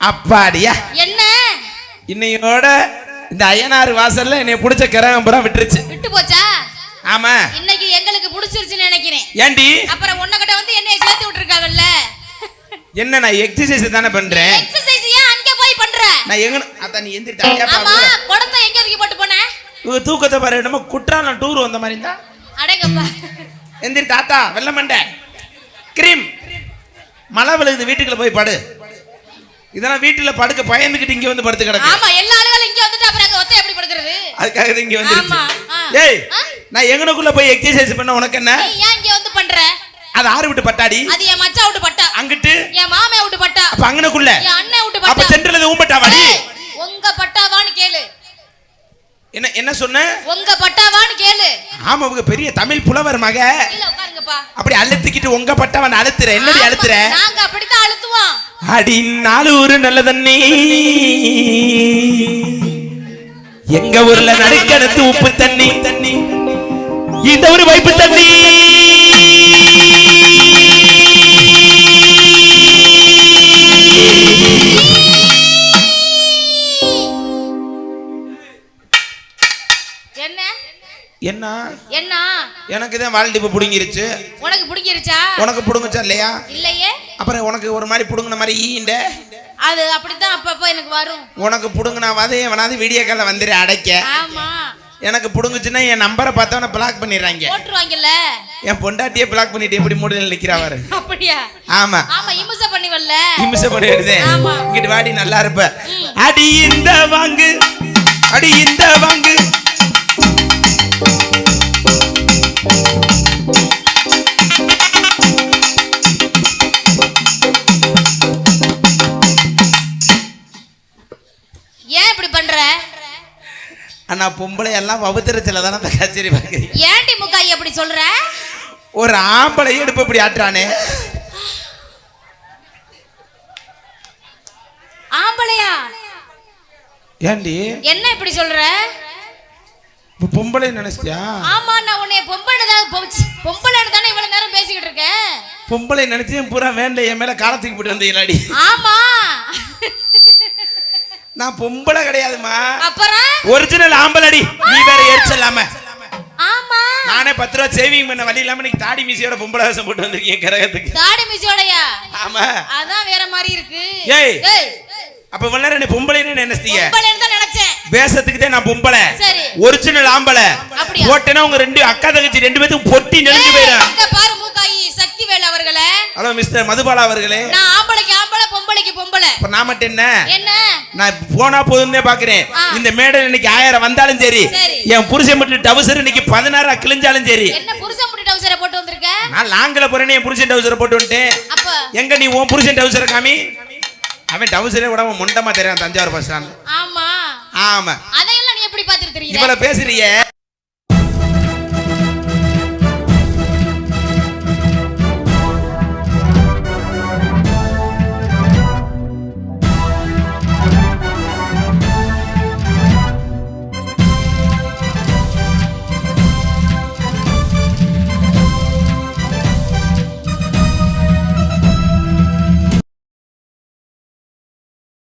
அப்பாடியா? என்ன? இன்னையோட இந்த ஐயனார் வாசல்ல என்னை பிடிச்ச கிரகம் விட்டுருச்சு. விட்டு போச்சா? ஆமா. இன்னைக்கு எங்களுக்கு புடிச்சிருச்சுன்னு நினைக்கிறேன். ஏண்டி? அப்புறம் உன்னகிட்ட வந்து என்னைய சேர்த்து விட்டுருக்காவல்ல? என்ன நான் எக்ஸசைஸ் தானே பண்றேன்? எக்ஸசைஸ் ஏன் அங்க போய் பண்ற? நான் எங்க அதான் நீ எந்திரிட்டாங்க ஆமா குடத்தை எங்க தூக்கி போட்டு போன? இவங்க தூக்கத்தை பாரு என்னமோ குற்றாலம் டூர் வந்த மாதிரி இருந்தா. அடங்கப்பா. எந்திரி தாத்தா வெள்ள மண்டை. கிரீம் மழை விழுகுது வீட்டுக்குள்ள போய் படு. இதெல்லாம் வீட்டுல படுக்க பயந்துக்கிட்டு இங்க வந்து படுத்து கிடக்கு. ஆமா எல்லா ஆளுகளும் இங்க வந்துட்டு அப்புறம் அங்க ஒத்த எப்படி படுக்கிறது? அதுக்காக இங்க வந்து ஆமா. ஏய்? நான் எங்கனக்குள்ள போய் எக்ஸசைஸ் பண்ண உனக்கு என்ன? நீ ஏன் இங்க வந்து பண்ற? அது ஆறு விட்டு பட்டாடி. அது என் மச்சா விட்டு பட்டா. அங்கிட்டு. என் மாமே விட்டு பட்டா. அப்ப அங்கனக்குள்ள. என் அண்ணன் விட்டு அப்ப பட்டா சென்ட்ரல் ஊம்பட்டா வாடி ஏய், உங்க பட்டாவான்னு கேளு என்ன சொன்ன? உங்க பட்டாவான்னு கேளு. ஆமா உங்க பெரிய தமிழ் புலவர் மக. அப்படி அழுத்திக்கிட்டு உங்க பட்டவன் அழுத்துற என்னடி அழுத்துற? நாங்க அப்படித்தான் அழுத்துவோம். அடி நாலு ஊரு நல்ல தண்ணி எங்க ஊர்ல நடுக்கடத்து உப்பு தண்ணி. தண்ணி. இந்த ஒரு வைப்பு தண்ணி. என்ன? என்ன? எனக்கு தான் வாழ்டிப்பு புடுங்கிருச்சு. உனக்கு பிடிக்கிருச்சா உனக்கு புடுங்குச்சா இல்லையா? இல்லையே. அப்புறம் உனக்கு ஒரு மாதிரி புடுங்கின மாதிரி ஈண்ட? அது அப்படித்தான் அப்பப்போ எனக்கு வரும். உனக்கு புடுங்கினா வாதே எவனாவது வீடியோ காலில் வந்துரு அடைக்க. ஆமா. எனக்கு புடுங்குச்சுன்னா என் நம்பரை பார்த்தவன பிளாக் பண்ணிடுறாங்க. போட்டுருவாங்கல்ல? என் பொண்டாட்டியே பிளாக் பண்ணிட்டு எப்படி மூடல நிக்கிறாவாரு அப்படியா? ஆமா. ஆமா இம்ச பண்ணிவல்ல. இம்சை பண்ணி எடுத்தேன் ஆமா. இங்கிட்டு வாடி நல்லா இருப்ப. அடி இந்த வாங்கு அடி இந்த வாங்கு. பண்ற? அண்ணா பொம்பளை எல்லாம் வவுத்திரச்சில தானே அந்த கச்சேரி பார்க்குறீங்க? ஏன்டி முக்காய் அப்படி சொல்ற? ஒரு ஆம்பளை எடுப்பு இப்படி ஆட்டுறானே? ஆம்பளையா? ஏண்டி? என்ன இப்படி சொல்ற? இப்ப பொம்பளை நினைச்சிட்டியா? ஆமா நான் உன்னை பொம்பளை தான் பொம்பளைன்னு தானே இவ்வளவு நேரம் பேசிக்கிட்டு இருக்கேன் பொம்பளை நினைச்சு பூரா வேண்ட என் மேல காலத்துக்கு போட்டு வந்தீங்களாடி? ஆமா. நான் பொம்பளை கிடையாதுமா அப்புறம்? ஒரிஜினல் ஆம்பளடி. நீ வேற எரிச்சலாம. ஆமா. நானே பத்து ரூபா சேவிங் பண்ண வழி இல்லாம நீங்க தாடி மீசியோட பொம்பளை வேஷம் போட்டு வந்திருக்கீங்க கிரகத்துக்கு. தாடி மிசியோடயா ஆமா. அதான் வேற மாதிரி இருக்கு. ஏய். அப்ப இவ்வளவு நேரம் என்ன பொம்பளைன்னு தான் நினைச்சேன். வேஷத்துக்கு தான் நான் பொம்பளை. சரி. ஒரிஜினல் ஆம்பளை? போட்டேன்னா உங்க ரெண்டு அக்கா தங்கச்சி ரெண்டு பேத்துக்கும் பொட்டி ஏய், போயிடும். பாரு மூக்காயி சக்திவேல் அவர்களே. ஹலோ மிஸ்டர் மதுபாலா அவர்களே. நான் ஆம்பளைக்கு ஆம்பளை பொம்பளைக்கு பொம்பளை. இப்ப நான் மட்டும் என்ன? என்ன? நான் போனா போதும்னே பாக்குறேன். இந்த மேடை இன்னைக்கு ஆயிரம் வந்தாலும் சரி. என் புருஷன் மட்டும் டவுசர் இன்னைக்கு பதினாறு கிழிஞ்சாலும் சரி. என்ன புருஷன் முடி டவுசரை போட்டு வந்திருக்க? நான் லாங்கில போறேன்னு என் புருஷன் டவுசரை போட்டு வந்துட்டேன். எங்க நீ உன் புருஷன் டவுசரை காமி? அவன் டவுசரே விடாம முண்டமா தெரியும் தஞ்சாவூர் பஸ் ஸ்டாண்ட் ஆமா. ஆமா. அதையெல்லாம் நீ எப்படி பாத்துட்டு இவ்வளவு பேசுறியே.